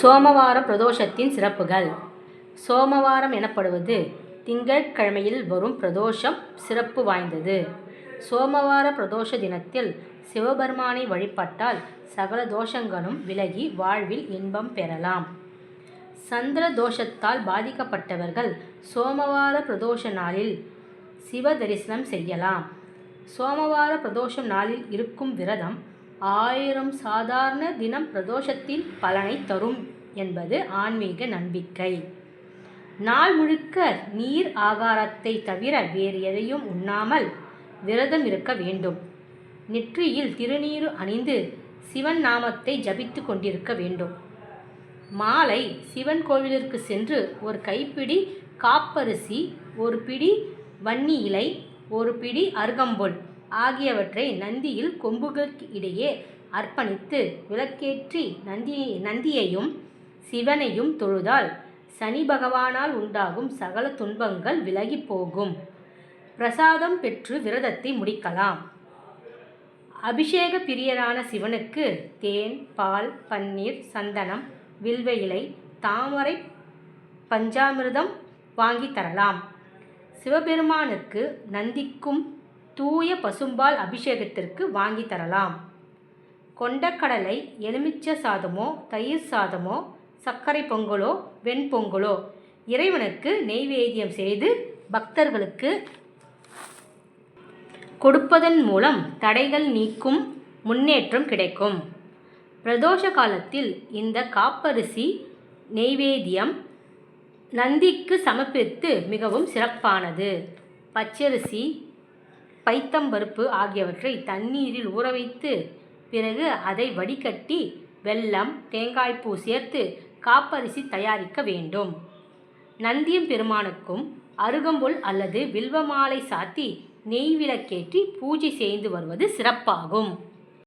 சோமவார பிரதோஷத்தின் சிறப்புகள். சோமவாரம் எனப்படுவது திங்கட்கிழமையில் வரும் பிரதோஷம் சிறப்பு வாய்ந்தது. சோமவார பிரதோஷ தினத்தில் சிவபெருமானை வழிபட்டால் சகல தோஷங்களும் விலகி வாழ்வில் இன்பம் பெறலாம். சந்திர தோஷத்தால் பாதிக்கப்பட்டவர்கள் சோமவார பிரதோஷ நாளில் சிவ தரிசனம் செய்யலாம். சோமவார பிரதோஷம் நாளில் இருக்கும் விரதம் ஆயிரம் சாதாரண தினம் பிரதோஷத்தின் பலனை தரும் என்பது ஆன்மீக நம்பிக்கை. நாள் முழுக்க நீர் ஆகாரத்தை தவிர வேறு எதையும் உண்ணாமல் விரதம் இருக்க வேண்டும். நெற்றியில் திருநீறு அணிந்து சிவன் நாமத்தை ஜபித்து கொண்டிருக்க வேண்டும். மாலை சிவன் கோவிலிற்கு சென்று ஒரு கைப்பிடி காப்பரிசி ஒரு பிடி வன்னி இலை ஒரு பிடி அருகம்புல் ஆகியவற்றை நந்தியில் கொம்புகளுக்கு இடையே அர்ப்பணித்து விளக்கேற்றி நந்தியை நந்தியையும் சிவனையும் தொழுதால் சனி பகவானால் உண்டாகும் சகல துன்பங்கள் விலகி போகும். பிரசாதம் பெற்று விரதத்தை முடிக்கலாம். அபிஷேக பிரியரான சிவனுக்கு தேன் பால் பன்னீர் சந்தனம் வில்வ இலை தாமரை பஞ்சாமிர்தம் வாங்கி தரலாம். சிவபெருமானுக்கு நந்திக்கும் தூய பசும்பால் அபிஷேகத்திற்கு வாங்கி தரலாம். கொண்டக்கடலை எலுமிச்சை சாதமோ தயிர் சாதமோ சர்க்கரை பொங்கலோ வெண்பொங்கலோ இறைவனுக்கு நெய்வேத்தியம் செய்து பக்தர்களுக்கு கொடுப்பதன் மூலம் தடைகள் நீக்கும் முன்னேற்றம் கிடைக்கும். பிரதோஷ காலத்தில் இந்த காப்பரிசி நெய்வேத்தியம் நந்திக்கு சமர்ப்பித்து மிகவும் சிறப்பானது. பச்சரிசி பைத்தம்பருப்பு ஆகியவற்றை தண்ணீரில் ஊற வைத்து பிறகு அதை வடிகட்டி வெல்லம் தேங்காய்ப்பூ சேர்த்து காப்பரிசி தயாரிக்க வேண்டும். நந்தியம் பெருமானுக்கும் அருகம்புல் அல்லது வில்வ மாலை சாத்தி நெய் விளக்கேற்றி பூஜை செய்து வருவது சிறப்பாகும்.